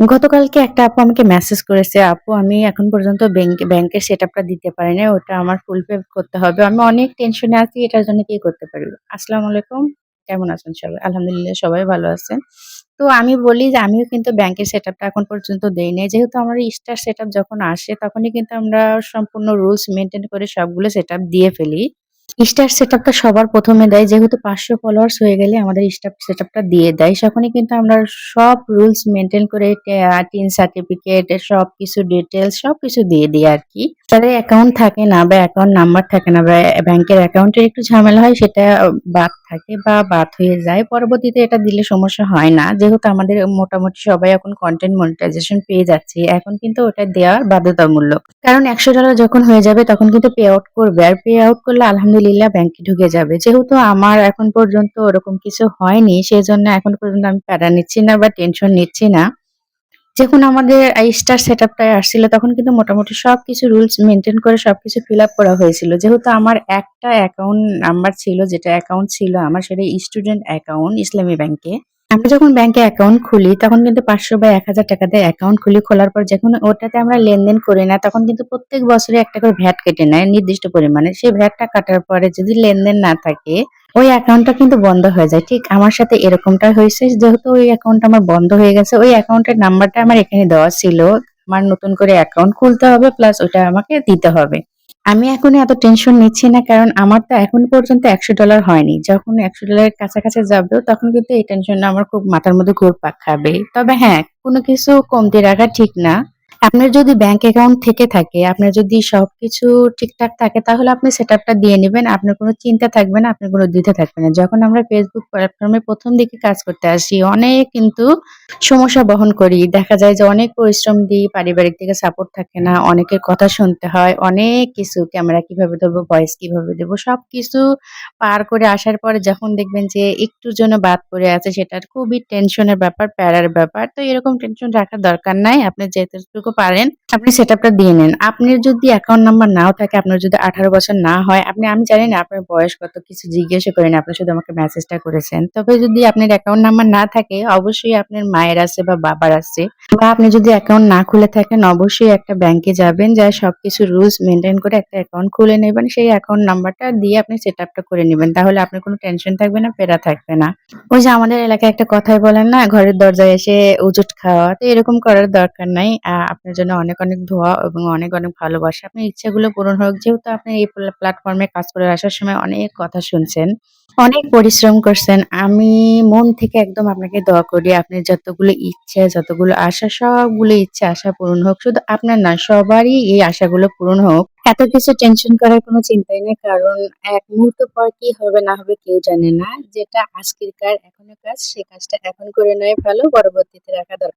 গতকালকে একটা আপু আমাকে মেসেজ করেছে, "আপু আমি এখন পর্যন্ত ব্যাংক ব্যাংকের সেটআপটা দিতে পারি নাই। ওটা আমার ফুল পে করতে হবে। আমি অনেক টেনশনে আছি। এটার জন্য কি করতে পারি?" আসসালামু আলাইকুম। কেমন আছেন সবাই? আলহামদুলিল্লাহ সবাই ভালো আছেন। তো আমি বলি যে আমিও কিন্তু ব্যাংকের সেটআপটা এখন পর্যন্ত দেই নাই। যেহেতু আমার স্টার সেটআপ যখন আসে তখনই কিন্তু আমরা সম্পূর্ণ রুলস মেনটেন করে সবগুলো সেটআপ দিয়ে ফেলি। স্টার সেটআপটা সবার প্রথমে দেয়। যেহেতু ৫০০ ফলোয়ার্স হয়ে গেলে আমাদের স্টার সেটআপটা দিয়ে দেয়। সেখানে কিন্তু আমরা সব রুলস মেনটেন করে টিন সার্টিফিকেট সব কিছু ডিটেলস সব কিছু দিয়ে দিই আর কি তাদের অ্যাকাউন্ট থাকে না বা অ্যাকাউন্ট নাম্বার থাকে না বা ব্যাংকের অ্যাকাউন্টের একটু ঝামেলা হয়, সেটা বাদ থাকে বা বাদ হয়ে যায়। পরবর্তীতে এটা দিলে সমস্যা হয় না। যেহেতু আমাদের মোটামুটি সবাই এখন কন্টেন্ট মনিটাইজেশন পেয়ে যাচ্ছে, এখন কিন্তু ওটা দেওয়ার বাধ্যতামূলক। কারণ $১০০ যখন হয়ে যাবে, তখন কিন্তু পে আউট করবে। আর পে আউট করলে আলহামদুলিল্লাহ ব্যাংকে ঢুকে যাবে। যেহেতু আমার এখন পর্যন্ত ওরকম কিছু হয়নি সেই জন্য এখন পর্যন্ত আমি প্যারা নিচ্ছি না বা টেনশন নিচ্ছি না। যখন আমাদের স্টার স্টার সেটআপটায় আসছিল, তখন কিন্তু মোটামুটি সব কিছু রুলস মেনটেন করে সব কিছু ফিল আপ করা হয়েছিল। যেহেতু আমার একটা অ্যাকাউন্ট নাম্বার ছিল, যেটা অ্যাকাউন্ট ছিল আমার, সেটা স্টুডেন্ট অ্যাকাউন্ট ইসলামী ব্যাংকে। আমরা যখন ব্যাংকে অ্যাকাউন্ট খুলি তখন কিন্তু ৫০০ বা ৳১,০০০ দিয়ে অ্যাকাউন্ট খুলি। খোলার পর যখন ওটাতে আমরা লেনদেন করি না তখন কিন্তু প্রত্যেক বছরে একটা করে ভ্যাট কেটে নেয় নির্দিষ্ট পরিমাণে। সেই ভ্যাটটা কাটার পরে যদি লেনদেন না থাকে ওই অ্যাকাউন্টটা কিন্তু বন্ধ হয়ে যায়। ঠিক আমার সাথে এরকমটা হয়েছে। যেহেতু ওই অ্যাকাউন্টটা আমার বন্ধ হয়ে গেছে ওই অ্যাকাউন্টের নাম্বারটা আমার এখানে দেওয়া ছিল। আমার নতুন করে অ্যাকাউন্ট খুলতে হবে প্লাস ওটা আমাকে দিতে হবে। আমি এখন এত টেনশন নিচ্ছি না কারণ আমার তো এখন পর্যন্ত $১০০ হয়নি। যখন একশো ডলারের কাছাকাছি যাবে তখন কিন্তু এই টেনশনটা আমার খুব মাথার মধ্যে ঘুরপাক খাবে। তবে হ্যাঁ, কোনো কিছু কমতি রাখা ঠিক না। আপনার যদি ব্যাংক অ্যাকাউন্ট থেকে থাকে, আপনার যদি সবকিছু ঠিকঠাক থাকে তাহলে আপনি সেটআপটা দিয়ে নেবেন আপনার কোনো চিন্তা থাকবে না, আপনার কোনো দ্বিধা থাকবে না। যখন আমরা ফেসবুক প্ল্যাটফর্মে প্রথম দিকে কাজ করতে আসি অনেক কিন্তু সমস্যা বহন করি। দেখা যায় যে অনেক পরিশ্রম দিই, পারিবারিক থেকে সাপোর্ট থাকে না, অনেকের কথা শুনতে হয়, অনেক কিছু ক্যামেরা কীভাবে ধরবো, ভয়েস কীভাবে দেবো সব কিছু পার করে আসার পরে যখন দেখবেন যে একটুর জন্য বাদ পড়ে আছে সেটার খুবই টেনশনের ব্যাপার, প্যারার ব্যাপার। তো এরকম টেনশন রাখার দরকার নাই। আপনি যেতটুকু পারেন। আপনি সেট সেটআপটা দিয়ে নেন। আপনার যদি অ্যাকাউন্ট নাম্বার নাও থাকে, আপনার যদি ১৮ বছর না হয়, আপনি আমি জানি না আপনার বয়স কত কিছু জিজ্ঞাসা করিনি। আপনি শুধু আমাকে মেসেজটা করেছেন। তবে যদি আপনার অ্যাকাউন্ট নাম্বার না থাকে অবশ্যই আপনার মায়ের আছে বা বাবার আছে বা আপনি যদি অ্যাকাউন্ট না খুলে থাকেন অবশ্যই একটা ব্যাংকে যাবেন যায়ে সবকিছু রুলস মেনটেন করে একটা অ্যাকাউন্ট খুলে নেবেন। সেই অ্যাকাউন্ট নাম্বারটা দিয়ে আপনি সেট সেটআপটা করে নেবেন তাহলে আপনার কোনো টেনশন থাকবে না, প্যারা থাকবে না। ওই যে আমাদের এলাকায় একটা কথাই বলেন না, ঘরের দরজায় এসে উজুট খাওয়া। তো এরকম করার দরকার নাই। আপনার জন্য অনেক, অনেক দোয়া এবং অনেক, অনেক ভালোবাসা। আপনার ইচ্ছাগুলো পূরণ হোক। যেহেতু আপনি এই প্লা প্ল্যাটফর্মে কাজ করে আসার সময় অনেক কথা শুনছেন, অনেক পরিশ্রম করছেন। আমি মন থেকে একদম আপনাকে দোয়া করি আপনার যতগুলো ইচ্ছে, যতগুলো আশা সবগুলো ইচ্ছা আশা পূরণ হোক। শুধু আপনার না সবারই এই আশাগুলো পূরণ হোক। এত কিছু টেনশন করার কোনো চিন্তাই নেই। কারণ এক মুহূর্ত পর কি হবে না হবে কেউ জানে না। যেটা আজকের কাজ এখনও কাজ সে কাজটা এখন করে নেওয়াই ভালো। পরবর্তীতে রাখা দরকার